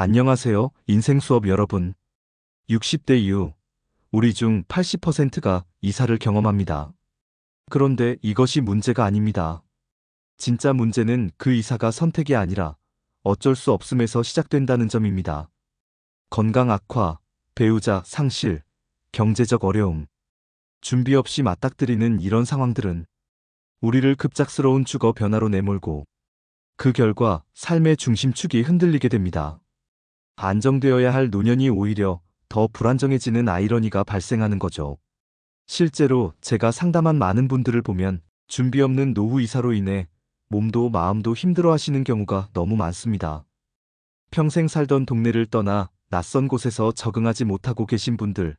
안녕하세요, 인생 수업 여러분. 60대 이후 우리 중 80%가 이사를 경험합니다. 그런데 이것이 문제가 아닙니다. 진짜 문제는 그 이사가 선택이 아니라 어쩔 수 없음에서 시작된다는 점입니다. 건강 악화, 배우자 상실, 경제적 어려움, 준비 없이 맞닥뜨리는 이런 상황들은 우리를 급작스러운 주거 변화로 내몰고 그 결과 삶의 중심축이 흔들리게 됩니다. 안정되어야 할 노년이 오히려 더 불안정해지는 아이러니가 발생하는 거죠. 실제로 제가 상담한 많은 분들을 보면 준비 없는 노후 이사로 인해 몸도 마음도 힘들어 하시는 경우가 너무 많습니다. 평생 살던 동네를 떠나 낯선 곳에서 적응하지 못하고 계신 분들,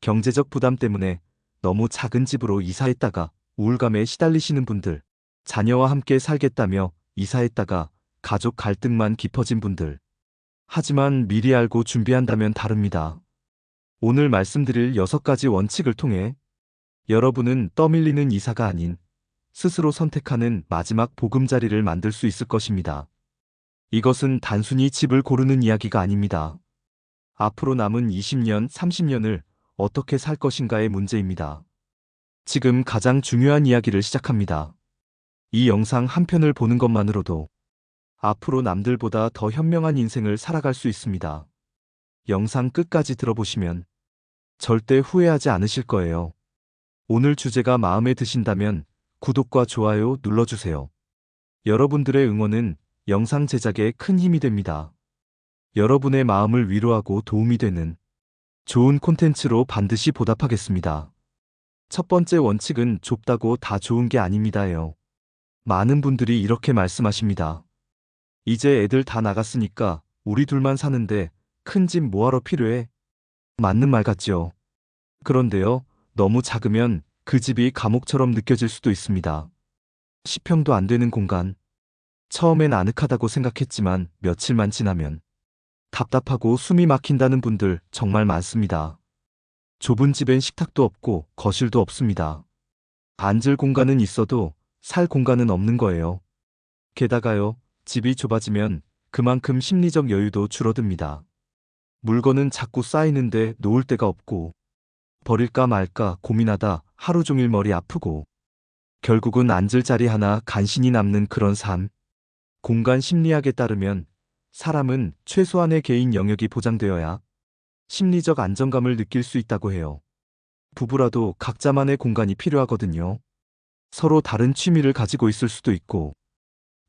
경제적 부담 때문에 너무 작은 집으로 이사했다가 우울감에 시달리시는 분들, 자녀와 함께 살겠다며 이사했다가 가족 갈등만 깊어진 분들. 하지만 미리 알고 준비한다면 다릅니다. 오늘 말씀드릴 6가지 원칙을 통해 여러분은 떠밀리는 이사가 아닌 스스로 선택하는 마지막 보금자리를 만들 수 있을 것입니다. 이것은 단순히 집을 고르는 이야기가 아닙니다. 앞으로 남은 20년, 30년을 어떻게 살 것인가의 문제입니다. 지금 가장 중요한 이야기를 시작합니다. 이 영상 한 편을 보는 것만으로도 앞으로 남들보다 더 현명한 인생을 살아갈 수 있습니다. 영상 끝까지 들어보시면 절대 후회하지 않으실 거예요. 오늘 주제가 마음에 드신다면 구독과 좋아요 눌러주세요. 여러분들의 응원은 영상 제작에 큰 힘이 됩니다. 여러분의 마음을 위로하고 도움이 되는 좋은 콘텐츠로 반드시 보답하겠습니다. 첫 번째 원칙은 좁다고 다 좋은 게 아닙니다요. 많은 분들이 이렇게 말씀하십니다. 이제 애들 다 나갔으니까 우리 둘만 사는데 큰 집 뭐하러 필요해? 맞는 말 같지요. 그런데요, 너무 작으면 그 집이 감옥처럼 느껴질 수도 있습니다. 10평도 안 되는 공간. 처음엔 아늑하다고 생각했지만 며칠만 지나면 답답하고 숨이 막힌다는 분들 정말 많습니다. 좁은 집엔 식탁도 없고 거실도 없습니다. 앉을 공간은 있어도 살 공간은 없는 거예요. 게다가요, 집이 좁아지면 그만큼 심리적 여유도 줄어듭니다. 물건은 자꾸 쌓이는데 놓을 데가 없고, 버릴까 말까 고민하다 하루 종일 머리 아프고, 결국은 앉을 자리 하나 간신히 남는 그런 삶. 공간 심리학에 따르면 사람은 최소한의 개인 영역이 보장되어야 심리적 안정감을 느낄 수 있다고 해요. 부부라도 각자만의 공간이 필요하거든요. 서로 다른 취미를 가지고 있을 수도 있고,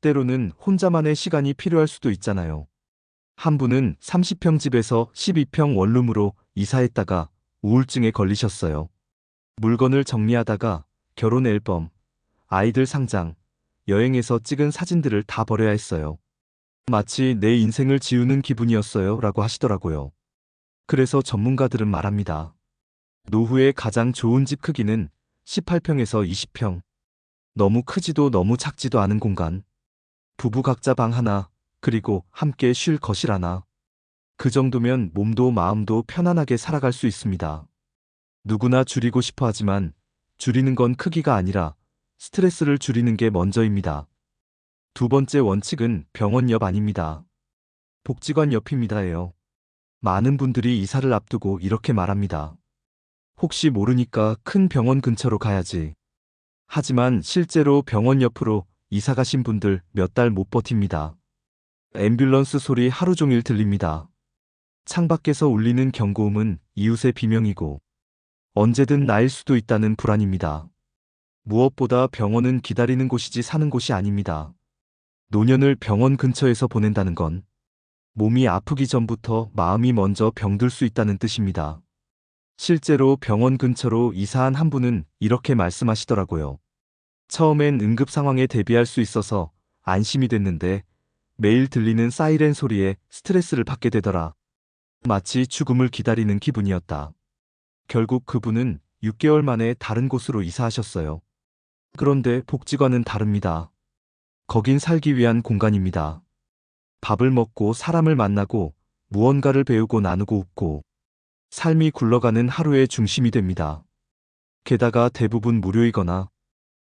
때로는 혼자만의 시간이 필요할 수도 있잖아요. 한 분은 30평 집에서 12평 원룸으로 이사했다가 우울증에 걸리셨어요. 물건을 정리하다가 결혼 앨범, 아이들 상장, 여행에서 찍은 사진들을 다 버려야 했어요. 마치 내 인생을 지우는 기분이었어요 라고 하시더라고요. 그래서 전문가들은 말합니다. 노후의 가장 좋은 집 크기는 18평에서 20평. 너무 크지도 너무 작지도 않은 공간. 부부 각자 방 하나, 그리고 함께 쉴 거실 하나. 그 정도면 몸도 마음도 편안하게 살아갈 수 있습니다. 누구나 줄이고 싶어 하지만 줄이는 건 크기가 아니라 스트레스를 줄이는 게 먼저입니다. 두 번째 원칙은 병원 옆 아닙니다. 복지관 옆입니다예요. 많은 분들이 이사를 앞두고 이렇게 말합니다. 혹시 모르니까 큰 병원 근처로 가야지. 하지만 실제로 병원 옆으로 이사 가신 분들 몇 달 못 버팁니다. 앰뷸런스 소리 하루 종일 들립니다. 창밖에서 울리는 경고음은 이웃의 비명이고 언제든 나일 수도 있다는 불안입니다. 무엇보다 병원은 기다리는 곳이지 사는 곳이 아닙니다. 노년을 병원 근처에서 보낸다는 건 몸이 아프기 전부터 마음이 먼저 병들 수 있다는 뜻입니다. 실제로 병원 근처로 이사한 한 분은 이렇게 말씀하시더라고요. 처음엔 응급 상황에 대비할 수 있어서 안심이 됐는데 매일 들리는 사이렌 소리에 스트레스를 받게 되더라. 마치 죽음을 기다리는 기분이었다. 결국 그분은 6개월 만에 다른 곳으로 이사하셨어요. 그런데 복지관은 다릅니다. 거긴 살기 위한 공간입니다. 밥을 먹고 사람을 만나고 무언가를 배우고 나누고 웃고 삶이 굴러가는 하루의 중심이 됩니다. 게다가 대부분 무료이거나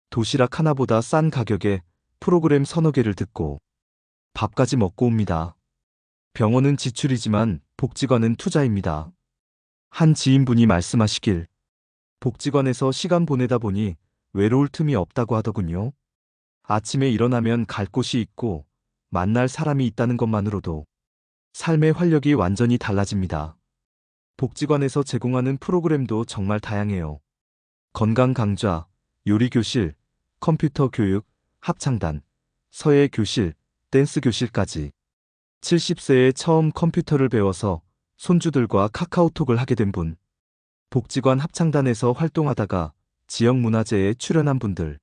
도시락 하나보다 싼 가격에 프로그램 서너 개를 듣고 밥까지 먹고 옵니다. 병원은 지출이지만 복지관은 투자입니다. 한 지인분이 말씀하시길 복지관에서 시간 보내다 보니 외로울 틈이 없다고 하더군요. 아침에 일어나면 갈 곳이 있고 만날 사람이 있다는 것만으로도 삶의 활력이 완전히 달라집니다. 복지관에서 제공하는 프로그램도 정말 다양해요. 건강 강좌, 요리 교실, 컴퓨터 교육, 합창단, 서예 교실, 댄스 교실까지 70세에 처음 컴퓨터를 배워서 손주들과 카카오톡을 하게 된 분, 복지관 합창단에서 활동하다가 지역 문화제에 출연한 분들,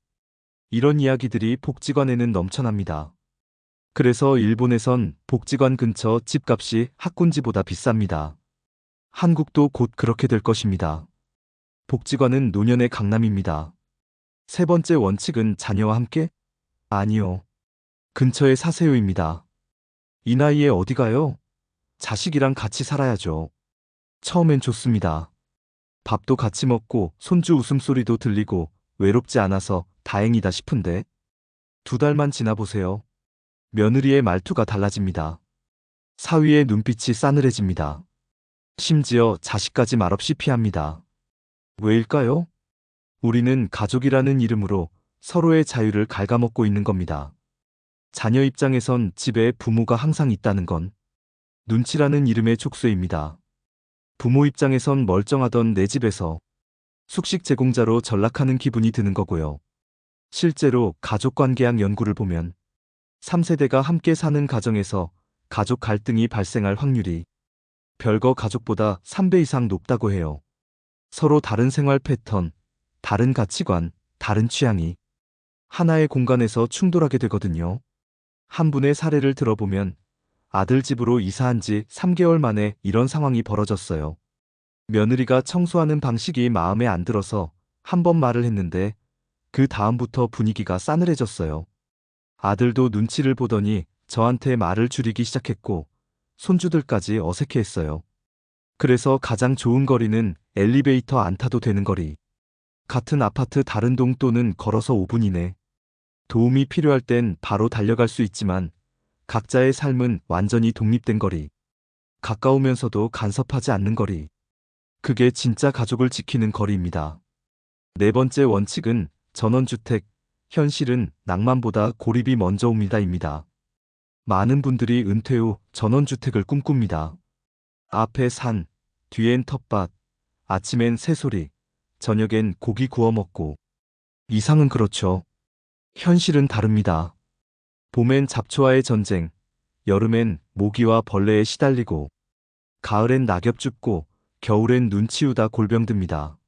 이런 이야기들이 복지관에는 넘쳐납니다. 그래서 일본에선 복지관 근처 집값이 학군지보다 비쌉니다. 한국도 곧 그렇게 될 것입니다. 복지관은 노년의 강남입니다. 세 번째 원칙은 자녀와 함께? 아니요. 근처에 사세요입니다. 이 나이에 어디 가요? 자식이랑 같이 살아야죠. 처음엔 좋습니다. 밥도 같이 먹고 손주 웃음소리도 들리고 외롭지 않아서 다행이다 싶은데 두 달만 지나보세요. 며느리의 말투가 달라집니다. 사위의 눈빛이 싸늘해집니다. 심지어 자식까지 말없이 피합니다. 왜일까요? 우리는 가족이라는 이름으로 서로의 자유를 갉아먹고 있는 겁니다. 자녀 입장에선 집에 부모가 항상 있다는 건 눈치라는 이름의 촉수입니다. 부모 입장에선 멀쩡하던 내 집에서 숙식 제공자로 전락하는 기분이 드는 거고요. 실제로 가족관계학 연구를 보면 3세대가 함께 사는 가정에서 가족 갈등이 발생할 확률이 별거 가족보다 3배 이상 높다고 해요. 서로 다른 생활 패턴, 다른 가치관, 다른 취향이 하나의 공간에서 충돌하게 되거든요. 한 분의 사례를 들어보면 아들 집으로 이사한 지 3개월 만에 이런 상황이 벌어졌어요. 며느리가 청소하는 방식이 마음에 안 들어서 한 번 말을 했는데 그 다음부터 분위기가 싸늘해졌어요. 아들도 눈치를 보더니 저한테 말을 줄이기 시작했고 손주들까지 어색해했어요. 그래서 가장 좋은 거리는 엘리베이터 안 타도 되는 거리. 같은 아파트 다른 동 또는 걸어서 5분 이내. 도움이 필요할 땐 바로 달려갈 수 있지만 각자의 삶은 완전히 독립된 거리. 가까우면서도 간섭하지 않는 거리. 그게 진짜 가족을 지키는 거리입니다. 네 번째 원칙은 전원주택, 현실은 낭만보다 고립이 먼저 옵니다입니다. 많은 분들이 은퇴 후 전원주택을 꿈꿉니다. 앞에 산, 뒤엔 텃밭, 아침엔 새소리, 저녁엔 고기 구워 먹고. 이상은 그렇죠. 현실은 다릅니다. 봄엔 잡초와의 전쟁, 여름엔 모기와 벌레에 시달리고, 가을엔 낙엽 줍고, 겨울엔 눈 치우다 골병듭니다.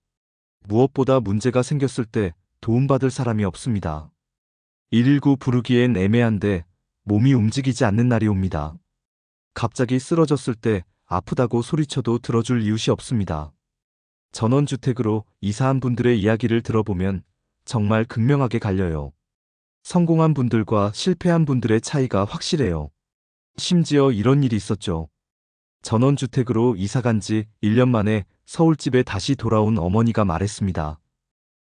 무엇보다 문제가 생겼을 때 도움받을 사람이 없습니다. 119 부르기엔 애매한데 몸이 움직이지 않는 날이 옵니다. 갑자기 쓰러졌을 때 아프다고 소리쳐도 들어줄 이웃이 없습니다. 전원주택으로 이사한 분들의 이야기를 들어보면 정말 극명하게 갈려요. 성공한 분들과 실패한 분들의 차이가 확실해요. 심지어 이런 일이 있었죠. 전원주택으로 이사간 지 1년 만에 서울집에 다시 돌아온 어머니가 말했습니다.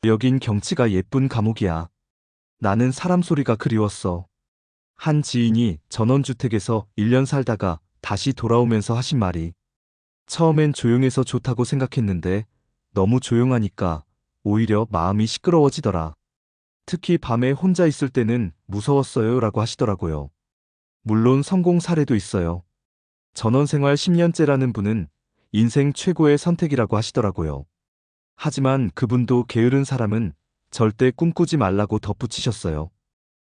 여긴 경치가 예쁜 감옥이야. 나는 사람 소리가 그리웠어. 한 지인이 전원주택에서 1년 살다가 다시 돌아오면서 하신 말이 처음엔 조용해서 좋다고 생각했는데 너무 조용하니까 오히려 마음이 시끄러워지더라. 특히 밤에 혼자 있을 때는 무서웠어요 라고 하시더라고요. 물론 성공 사례도 있어요. 전원생활 10년째라는 분은 인생 최고의 선택이라고 하시더라고요. 하지만 그분도 게으른 사람은 절대 꿈꾸지 말라고 덧붙이셨어요.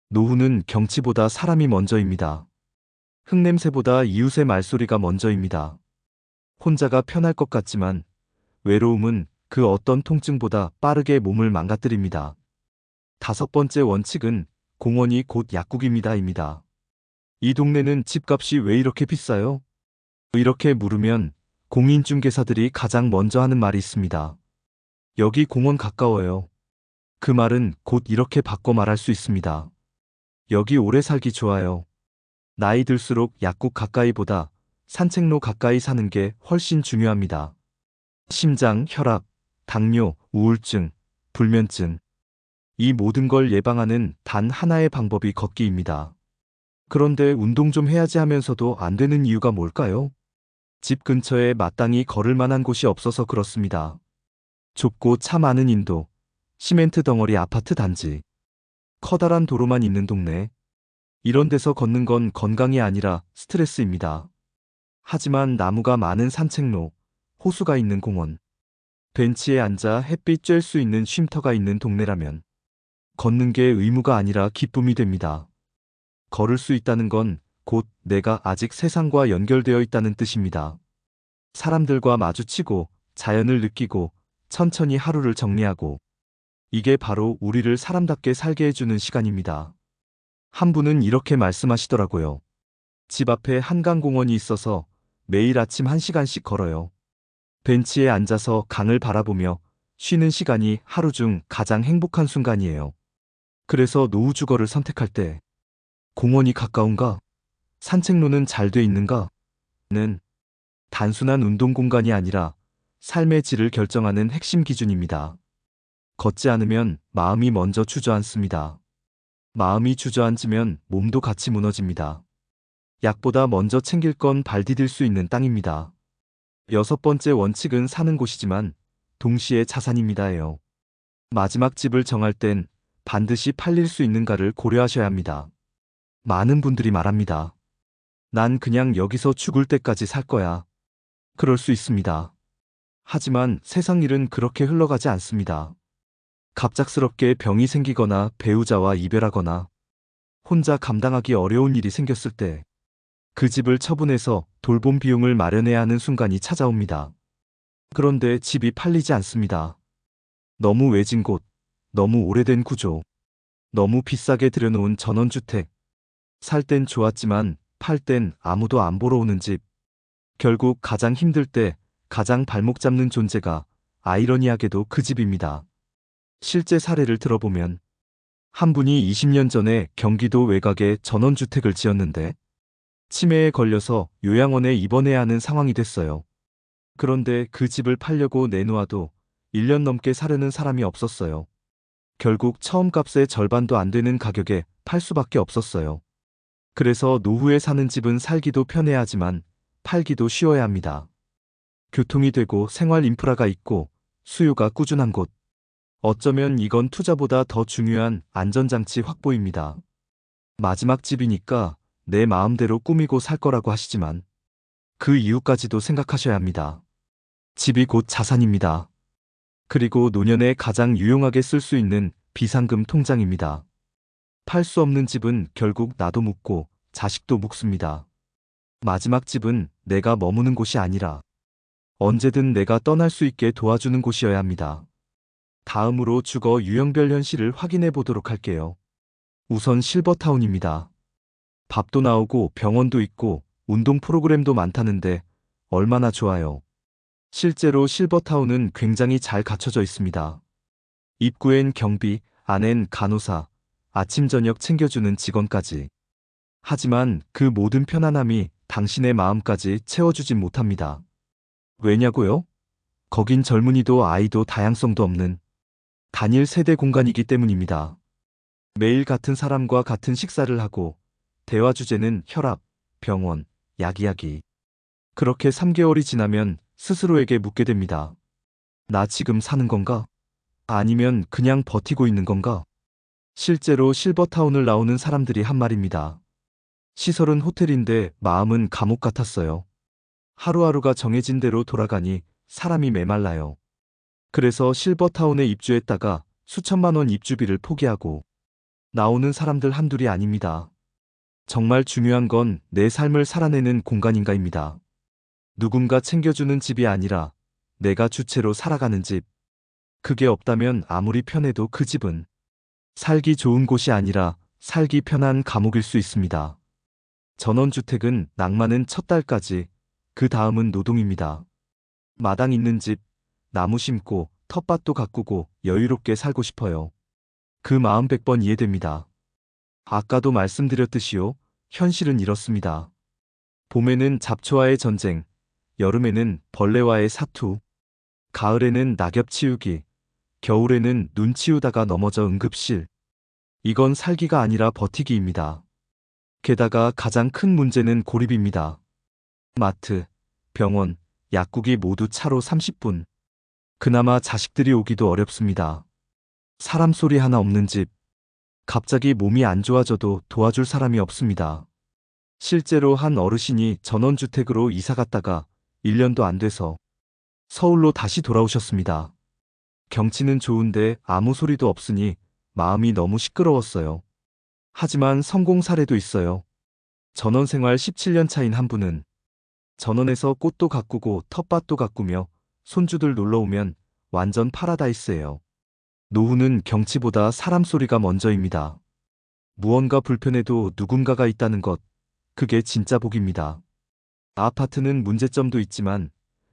노후는 경치보다 사람이 먼저입니다. 흙냄새보다 이웃의 말소리가 먼저입니다. 혼자가 편할 것 같지만 외로움은 그 어떤 통증보다 빠르게 몸을 망가뜨립니다. 다섯 번째 원칙은 공원이 곧 약국입니다입니다. 이 동네는 집값이 왜 이렇게 비싸요? 이렇게 물으면 공인중개사들이 가장 먼저 하는 말이 있습니다. 여기 공원 가까워요. 그 말은 곧 이렇게 바꿔 말할 수 있습니다. 여기 오래 살기 좋아요. 나이 들수록 약국 가까이보다 산책로 가까이 사는 게 훨씬 중요합니다. 심장, 혈압, 당뇨, 우울증, 불면증. 이 모든 걸 예방하는 단 하나의 방법이 걷기입니다. 그런데 운동 좀 해야지 하면서도 안 되는 이유가 뭘까요? 집 근처에 마땅히 걸을 만한 곳이 없어서 그렇습니다. 좁고 차 많은 인도, 시멘트 덩어리 아파트 단지, 커다란 도로만 있는 동네. 이런 데서 걷는 건 건강이 아니라 스트레스입니다. 하지만 나무가 많은 산책로, 호수가 있는 공원, 벤치에 앉아 햇빛 쬐을 수 있는 쉼터가 있는 동네라면 걷는 게 의무가 아니라 기쁨이 됩니다. 걸을 수 있다는 건 곧 내가 아직 세상과 연결되어 있다는 뜻입니다. 사람들과 마주치고 자연을 느끼고 천천히 하루를 정리하고 이게 바로 우리를 사람답게 살게 해주는 시간입니다. 한 분은 이렇게 말씀하시더라고요. 집 앞에 한강공원이 있어서 매일 아침 1시간씩 걸어요. 벤치에 앉아서 강을 바라보며 쉬는 시간이 하루 중 가장 행복한 순간이에요. 그래서 노후주거를 선택할 때 공원이 가까운가? 산책로는 잘 돼 있는가? 는 단순한 운동 공간이 아니라 삶의 질을 결정하는 핵심 기준입니다. 걷지 않으면 마음이 먼저 주저앉습니다. 마음이 주저앉으면 몸도 같이 무너집니다. 약보다 먼저 챙길 건 발 디딜 수 있는 땅입니다. 여섯 번째 원칙은 사는 곳이지만 동시에 자산입니다예요. 마지막 집을 정할 땐 반드시 팔릴 수 있는가를 고려하셔야 합니다. 많은 분들이 말합니다. 난 그냥 여기서 죽을 때까지 살 거야. 그럴 수 있습니다. 하지만 세상 일은 그렇게 흘러가지 않습니다. 갑작스럽게 병이 생기거나 배우자와 이별하거나 혼자 감당하기 어려운 일이 생겼을 때 그 집을 처분해서 돌봄 비용을 마련해야 하는 순간이 찾아옵니다. 그런데 집이 팔리지 않습니다. 너무 외진 곳, 너무 오래된 구조, 너무 비싸게 들여놓은 전원주택, 살 땐 좋았지만 팔 땐 아무도 안 보러 오는 집. 결국 가장 힘들 때 가장 발목 잡는 존재가 아이러니하게도 그 집입니다. 실제 사례를 들어보면 한 분이 20년 전에 경기도 외곽에 전원주택을 지었는데 치매에 걸려서 요양원에 입원해야 하는 상황이 됐어요. 그런데 그 집을 팔려고 내놓아도 1년 넘게 사려는 사람이 없었어요. 결국 처음 값의 절반도 안 되는 가격에 팔 수밖에 없었어요. 그래서 노후에 사는 집은 살기도 편해야 하지만 팔기도 쉬워야 합니다. 교통이 되고 생활 인프라가 있고 수요가 꾸준한 곳. 어쩌면 이건 투자보다 더 중요한 안전장치 확보입니다. 마지막 집이니까 내 마음대로 꾸미고 살 거라고 하시지만 그 이유까지도 생각하셔야 합니다. 집이 곧 자산입니다. 그리고 노년에 가장 유용하게 쓸 수 있는 비상금 통장입니다. 팔 수 없는 집은 결국 나도 묵고 자식도 묵습니다. 마지막 집은 내가 머무는 곳이 아니라 언제든 내가 떠날 수 있게 도와주는 곳이어야 합니다. 다음으로 주거 유형별 현실을 확인해 보도록 할게요. 우선 실버타운입니다. 밥도 나오고 병원도 있고 운동 프로그램도 많다는데 얼마나 좋아요. 실제로 실버타운은 굉장히 잘 갖춰져 있습니다. 입구엔 경비, 안엔 간호사, 아침 저녁 챙겨주는 직원까지. 하지만 그 모든 편안함이 당신의 마음까지 채워주진 못합니다. 왜냐고요? 거긴 젊은이도 아이도 다양성도 없는 단일 세대 공간이기 때문입니다. 매일 같은 사람과 같은 식사를 하고 대화 주제는 혈압, 병원, 약 이야기. 그렇게 3개월이 지나면 스스로에게 묻게 됩니다. 나 지금 사는 건가? 아니면 그냥 버티고 있는 건가? 실제로 실버타운을 나오는 사람들이 한 말입니다. 시설은 호텔인데 마음은 감옥 같았어요. 하루하루가 정해진 대로 돌아가니 사람이 메말라요. 그래서 실버타운에 입주했다가 수천만 원 입주비를 포기하고 나오는 사람들 한둘이 아닙니다. 정말 중요한 건 내 삶을 살아내는 공간인가입니다. 누군가 챙겨주는 집이 아니라 내가 주체로 살아가는 집. 그게 없다면 아무리 편해도 그 집은 살기 좋은 곳이 아니라 살기 편한 감옥일 수 있습니다. 전원주택은 낭만은 첫 달까지, 그 다음은 노동입니다. 마당 있는 집, 나무 심고 텃밭도 가꾸고 여유롭게 살고 싶어요. 그 마음 백번 이해됩니다. 아까도 말씀드렸듯이요. 현실은 이렇습니다. 봄에는 잡초와의 전쟁, 여름에는 벌레와의 사투, 가을에는 낙엽 치우기, 겨울에는 눈 치우다가 넘어져 응급실. 이건 살기가 아니라 버티기입니다. 게다가 가장 큰 문제는 고립입니다. 마트, 병원, 약국이 모두 차로 30분. 그나마 자식들이 오기도 어렵습니다. 사람 소리 하나 없는 집. 갑자기 몸이 안 좋아져도 도와줄 사람이 없습니다. 실제로 한 어르신이 전원주택으로 이사 갔다가 1년도 안 돼서 서울로 다시 돌아오셨습니다. 경치는 좋은데 아무 소리도 없으니 마음이 너무 시끄러웠어요. 하지만 성공 사례도 있어요. 전원 생활 17년 차인 한 분은 전원에서 꽃도 가꾸고 텃밭도 가꾸며 손주들 놀러 오면 완전 파라다이스예요. 노후는 경치보다 사람 소리가 먼저입니다. 무언가 불편해도 누군가가 있다는 것, 그게 진짜 복입니다. 아파트는 문제점도 있지만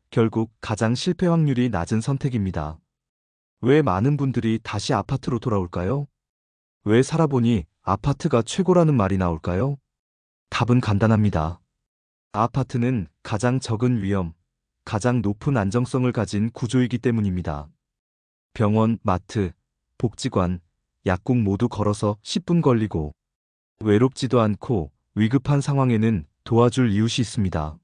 결국 가장 실패 확률이 낮은 선택입니다. 왜 많은 분들이 다시 아파트로 돌아올까요? 왜 살아보니 아파트가 최고라는 말이 나올까요? 답은 간단합니다. 아파트는 가장 적은 위험, 가장 높은 안정성을 가진 구조이기 때문입니다. 병원, 마트, 복지관, 약국 모두 걸어서 10분 걸리고 외롭지도 않고 위급한 상황에는 도와줄 이웃이 있습니다.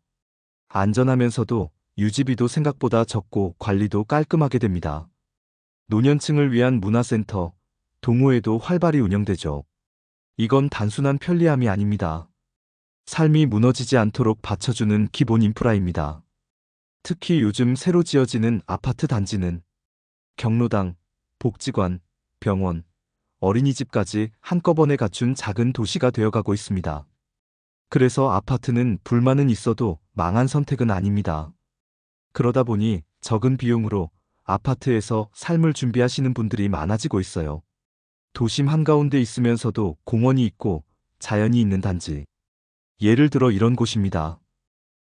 안전하면서도 유지비도 생각보다 적고 관리도 깔끔하게 됩니다. 노년층을 위한 문화센터, 동호회도 활발히 운영되죠. 이건 단순한 편리함이 아닙니다. 삶이 무너지지 않도록 받쳐주는 기본 인프라입니다. 특히 요즘 새로 지어지는 아파트 단지는 경로당, 복지관, 병원, 어린이집까지 한꺼번에 갖춘 작은 도시가 되어가고 있습니다. 그래서 아파트는 불만은 있어도 망한 선택은 아닙니다. 그러다 보니 적은 비용으로 아파트에서 삶을 준비하시는 분들이 많아지고 있어요. 도심 한가운데 있으면서도 공원이 있고 자연이 있는 단지. 예를 들어 이런 곳입니다.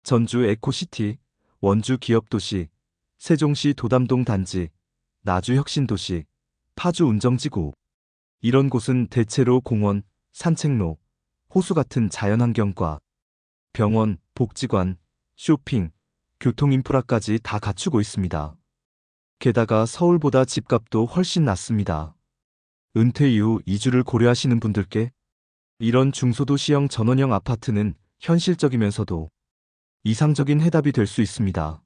전주 에코시티, 원주 기업도시, 세종시 도담동 단지, 나주 혁신도시, 파주 운정지구. 이런 곳은 대체로 공원, 산책로, 호수 같은 자연환경과 병원, 복지관, 쇼핑, 교통인프라까지 다 갖추고 있습니다. 게다가 서울보다 집값도 훨씬 낮습니다. 은퇴 이후 이주를 고려하시는 분들께 이런 중소도시형 전원형 아파트는 현실적이면서도 이상적인 해답이 될 수 있습니다.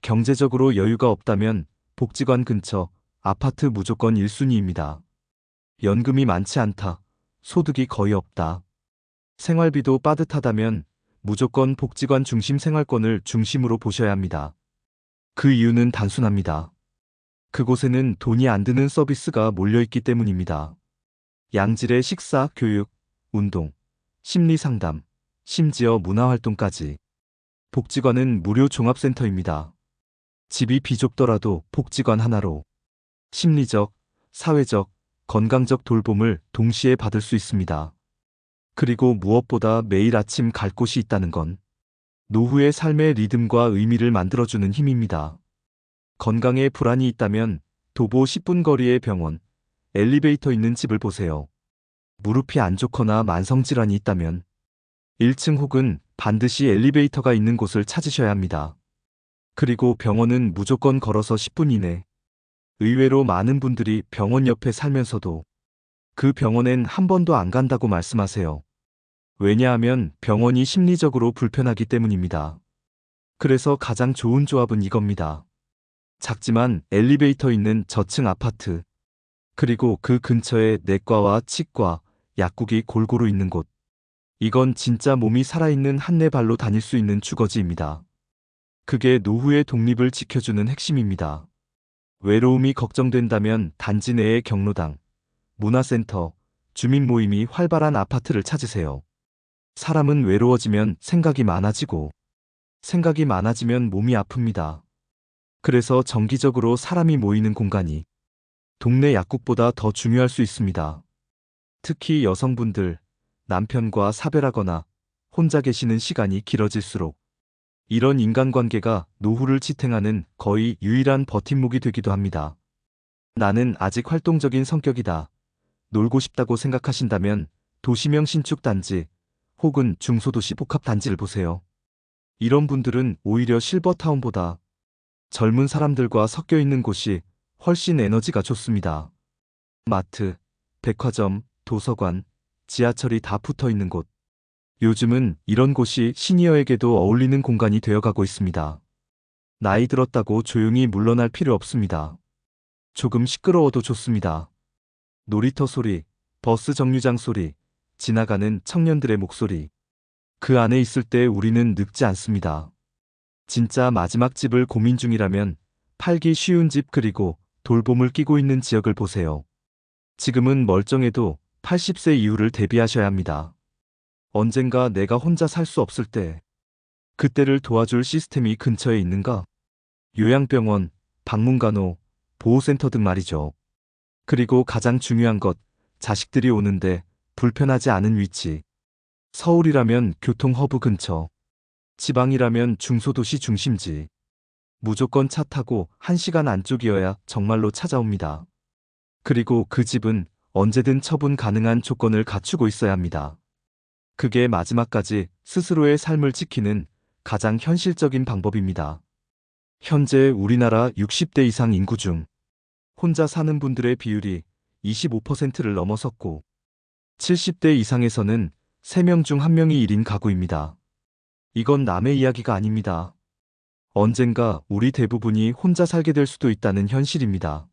경제적으로 여유가 없다면 복지관 근처 아파트 무조건 1순위입니다. 연금이 많지 않다. 소득이 거의 없다. 생활비도 빠듯하다면 무조건 복지관 중심 생활권을 중심으로 보셔야 합니다. 그 이유는 단순합니다. 그곳에는 돈이 안 드는 서비스가 몰려있기 때문입니다. 양질의 식사, 교육, 운동, 심리 상담, 심지어 문화활동까지. 복지관은 무료 종합센터입니다. 집이 비좁더라도 복지관 하나로 심리적, 사회적, 건강적 돌봄을 동시에 받을 수 있습니다. 그리고 무엇보다 매일 아침 갈 곳이 있다는 건 노후의 삶의 리듬과 의미를 만들어주는 힘입니다. 건강에 불안이 있다면 도보 10분 거리의 병원, 엘리베이터 있는 집을 보세요. 무릎이 안 좋거나 만성질환이 있다면 1층 혹은 반드시 엘리베이터가 있는 곳을 찾으셔야 합니다. 그리고 병원은 무조건 걸어서 10분 이내. 의외로 많은 분들이 병원 옆에 살면서도 그 병원엔 한 번도 안 간다고 말씀하세요. 왜냐하면 병원이 심리적으로 불편하기 때문입니다. 그래서 가장 좋은 조합은 이겁니다. 작지만 엘리베이터 있는 저층 아파트, 그리고 그 근처에 내과와 치과, 약국이 골고루 있는 곳. 이건 진짜 몸이 살아있는 한내 발로 다닐 수 있는 주거지입니다. 그게 노후의 독립을 지켜주는 핵심입니다. 외로움이 걱정된다면 단지 내의 경로당, 문화센터, 주민 모임이 활발한 아파트를 찾으세요. 사람은 외로워지면 생각이 많아지고, 생각이 많아지면 몸이 아픕니다. 그래서 정기적으로 사람이 모이는 공간이 동네 약국보다 더 중요할 수 있습니다. 특히 여성분들, 남편과 사별하거나 혼자 계시는 시간이 길어질수록 이런 인간관계가 노후를 지탱하는 거의 유일한 버팀목이 되기도 합니다. 나는 아직 활동적인 성격이다. 놀고 싶다고 생각하신다면 도시명 신축단지 혹은 중소도시 복합단지를 보세요. 이런 분들은 오히려 실버타운보다 젊은 사람들과 섞여 있는 곳이 훨씬 에너지가 좋습니다. 마트, 백화점, 도서관, 지하철이 다 붙어 있는 곳. 요즘은 이런 곳이 시니어에게도 어울리는 공간이 되어가고 있습니다. 나이 들었다고 조용히 물러날 필요 없습니다. 조금 시끄러워도 좋습니다. 놀이터 소리, 버스 정류장 소리, 지나가는 청년들의 목소리. 그 안에 있을 때 우리는 늙지 않습니다. 진짜 마지막 집을 고민 중이라면 팔기 쉬운 집 그리고 돌봄을 끼고 있는 지역을 보세요. 지금은 멀쩡해도 80세 이후를 대비하셔야 합니다. 언젠가 내가 혼자 살 수 없을 때 그때를 도와줄 시스템이 근처에 있는가? 요양병원, 방문간호, 보호센터 등 말이죠. 그리고 가장 중요한 것, 자식들이 오는데 불편하지 않은 위치. 서울이라면 교통 허브 근처. 지방이라면 중소도시 중심지. 무조건 차 타고 1시간 안쪽이어야 정말로 찾아옵니다. 그리고 그 집은 언제든 처분 가능한 조건을 갖추고 있어야 합니다. 그게 마지막까지 스스로의 삶을 지키는 가장 현실적인 방법입니다. 현재 우리나라 60대 이상 인구 중 혼자 사는 분들의 비율이 25%를 넘어섰고 70대 이상에서는 3명 중 1명이 1인 가구입니다. 이건 남의 이야기가 아닙니다. 언젠가 우리 대부분이 혼자 살게 될 수도 있다는 현실입니다.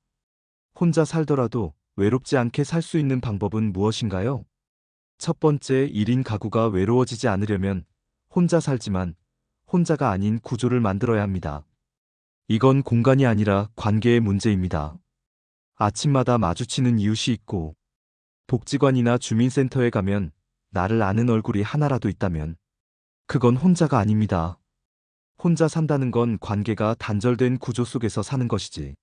혼자 살더라도 외롭지 않게 살 수 있는 방법은 무엇인가요? 첫 번째 1인 가구가 외로워지지 않으려면 혼자 살지만 혼자가 아닌 구조를 만들어야 합니다. 이건 공간이 아니라 관계의 문제입니다. 아침마다 마주치는 이웃이 있고 복지관이나 주민센터에 가면 나를 아는 얼굴이 하나라도 있다면 그건 혼자가 아닙니다. 혼자 산다는 건 관계가 단절된 구조 속에서 사는 것이지.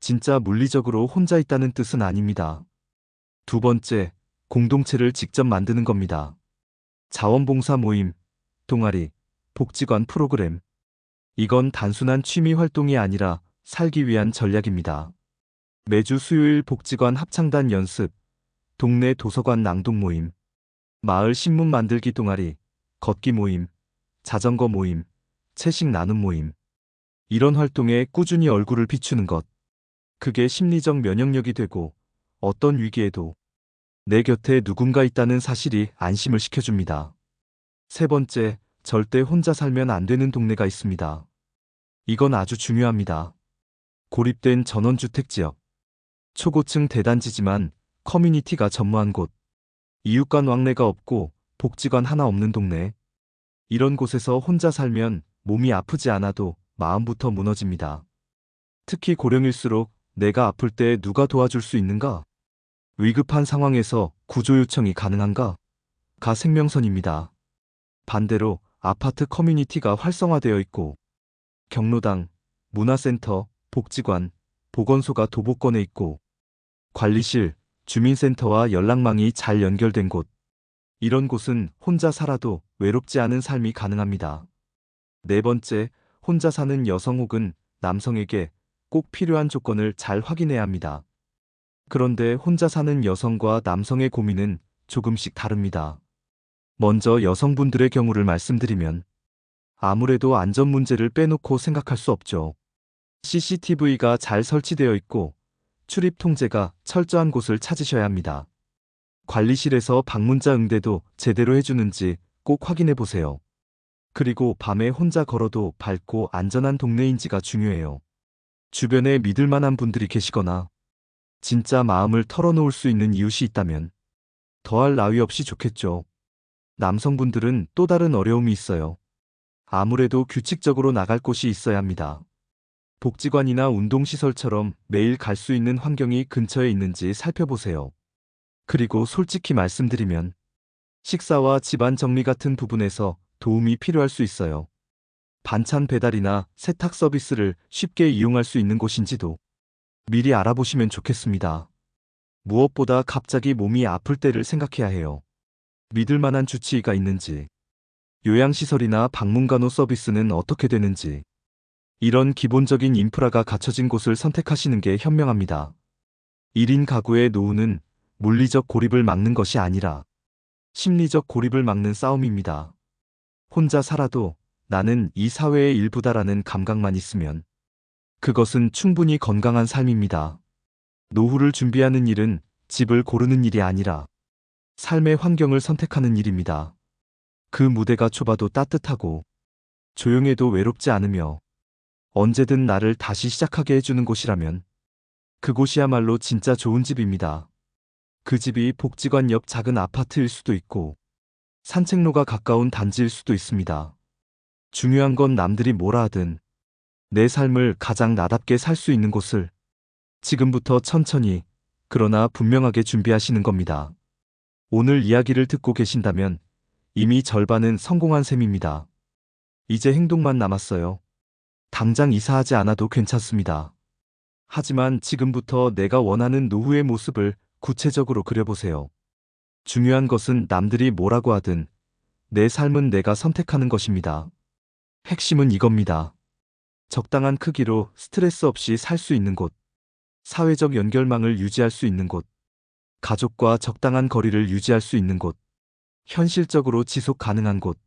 진짜 물리적으로 혼자 있다는 뜻은 아닙니다. 두 번째, 공동체를 직접 만드는 겁니다. 자원봉사 모임, 동아리, 복지관 프로그램. 이건 단순한 취미 활동이 아니라 살기 위한 전략입니다. 매주 수요일 복지관 합창단 연습, 동네 도서관 낭독 모임, 마을 신문 만들기 동아리, 걷기 모임, 자전거 모임, 채식 나눔 모임. 이런 활동에 꾸준히 얼굴을 비추는 것. 그게 심리적 면역력이 되고 어떤 위기에도 내 곁에 누군가 있다는 사실이 안심을 시켜줍니다. 세 번째, 절대 혼자 살면 안 되는 동네가 있습니다. 이건 아주 중요합니다. 고립된 전원주택 지역. 초고층 대단지지만 커뮤니티가 전무한 곳. 이웃 간 왕래가 없고 복지관 하나 없는 동네. 이런 곳에서 혼자 살면 몸이 아프지 않아도 마음부터 무너집니다. 특히 고령일수록 내가 아플 때 누가 도와줄 수 있는가? 위급한 상황에서 구조 요청이 가능한가? 가 생명선입니다. 반대로 아파트 커뮤니티가 활성화되어 있고 경로당, 문화센터, 복지관, 보건소가 도보권에 있고 관리실, 주민센터와 연락망이 잘 연결된 곳. 이런 곳은 혼자 살아도 외롭지 않은 삶이 가능합니다. 네 번째, 혼자 사는 여성 혹은 남성에게 꼭 필요한 조건을 잘 확인해야 합니다. 그런데 혼자 사는 여성과 남성의 고민은 조금씩 다릅니다. 먼저 여성분들의 경우를 말씀드리면 아무래도 안전 문제를 빼놓고 생각할 수 없죠. CCTV가 잘 설치되어 있고 출입 통제가 철저한 곳을 찾으셔야 합니다. 관리실에서 방문자 응대도 제대로 해주는지 꼭 확인해 보세요. 그리고 밤에 혼자 걸어도 밝고 안전한 동네인지가 중요해요. 주변에 믿을 만한 분들이 계시거나 진짜 마음을 털어놓을 수 있는 이웃이 있다면 더할 나위 없이 좋겠죠. 남성분들은 또 다른 어려움이 있어요. 아무래도 규칙적으로 나갈 곳이 있어야 합니다. 복지관이나 운동시설처럼 매일 갈 수 있는 환경이 근처에 있는지 살펴보세요. 그리고 솔직히 말씀드리면 식사와 집안 정리 같은 부분에서 도움이 필요할 수 있어요. 반찬 배달이나 세탁 서비스를 쉽게 이용할 수 있는 곳인지도 미리 알아보시면 좋겠습니다. 무엇보다 갑자기 몸이 아플 때를 생각해야 해요. 믿을 만한 주치의가 있는지, 요양시설이나 방문간호 서비스는 어떻게 되는지, 이런 기본적인 인프라가 갖춰진 곳을 선택하시는 게 현명합니다. 1인 가구의 노후는 물리적 고립을 막는 것이 아니라 심리적 고립을 막는 싸움입니다. 혼자 살아도 나는 이 사회의 일부다라는 감각만 있으면 그것은 충분히 건강한 삶입니다. 노후를 준비하는 일은 집을 고르는 일이 아니라 삶의 환경을 선택하는 일입니다. 그 무대가 좁아도 따뜻하고 조용해도 외롭지 않으며 언제든 나를 다시 시작하게 해주는 곳이라면 그곳이야말로 진짜 좋은 집입니다. 그 집이 복지관 옆 작은 아파트일 수도 있고 산책로가 가까운 단지일 수도 있습니다. 중요한 건 남들이 뭐라 하든 내 삶을 가장 나답게 살 수 있는 곳을 지금부터 천천히 그러나 분명하게 준비하시는 겁니다. 오늘 이야기를 듣고 계신다면 이미 절반은 성공한 셈입니다. 이제 행동만 남았어요. 당장 이사하지 않아도 괜찮습니다. 하지만 지금부터 내가 원하는 노후의 모습을 구체적으로 그려보세요. 중요한 것은 남들이 뭐라고 하든 내 삶은 내가 선택하는 것입니다. 핵심은 이겁니다. 적당한 크기로 스트레스 없이 살 수 있는 곳, 사회적 연결망을 유지할 수 있는 곳, 가족과 적당한 거리를 유지할 수 있는 곳, 현실적으로 지속 가능한 곳,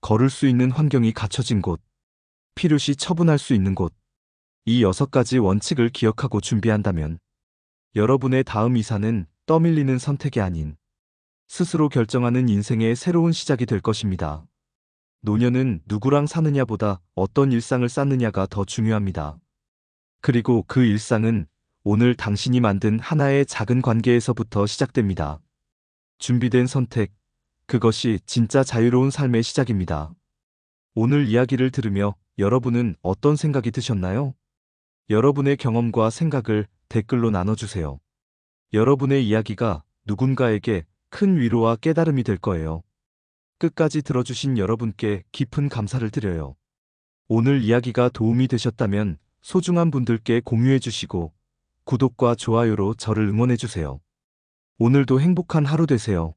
걸을 수 있는 환경이 갖춰진 곳, 필요시 처분할 수 있는 곳. 이 여섯 가지 원칙을 기억하고 준비한다면 여러분의 다음 이사는 떠밀리는 선택이 아닌 스스로 결정하는 인생의 새로운 시작이 될 것입니다. 노년은 누구랑 사느냐보다 어떤 일상을 쌓느냐가 더 중요합니다. 그리고 그 일상은 오늘 당신이 만든 하나의 작은 관계에서부터 시작됩니다. 준비된 선택, 그것이 진짜 자유로운 삶의 시작입니다. 오늘 이야기를 들으며 여러분은 어떤 생각이 드셨나요? 여러분의 경험과 생각을 댓글로 나눠주세요. 여러분의 이야기가 누군가에게 큰 위로와 깨달음이 될 거예요. 끝까지 들어주신 여러분께 깊은 감사를 드려요. 오늘 이야기가 도움이 되셨다면 소중한 분들께 공유해 주시고 구독과 좋아요로 저를 응원해 주세요. 오늘도 행복한 하루 되세요.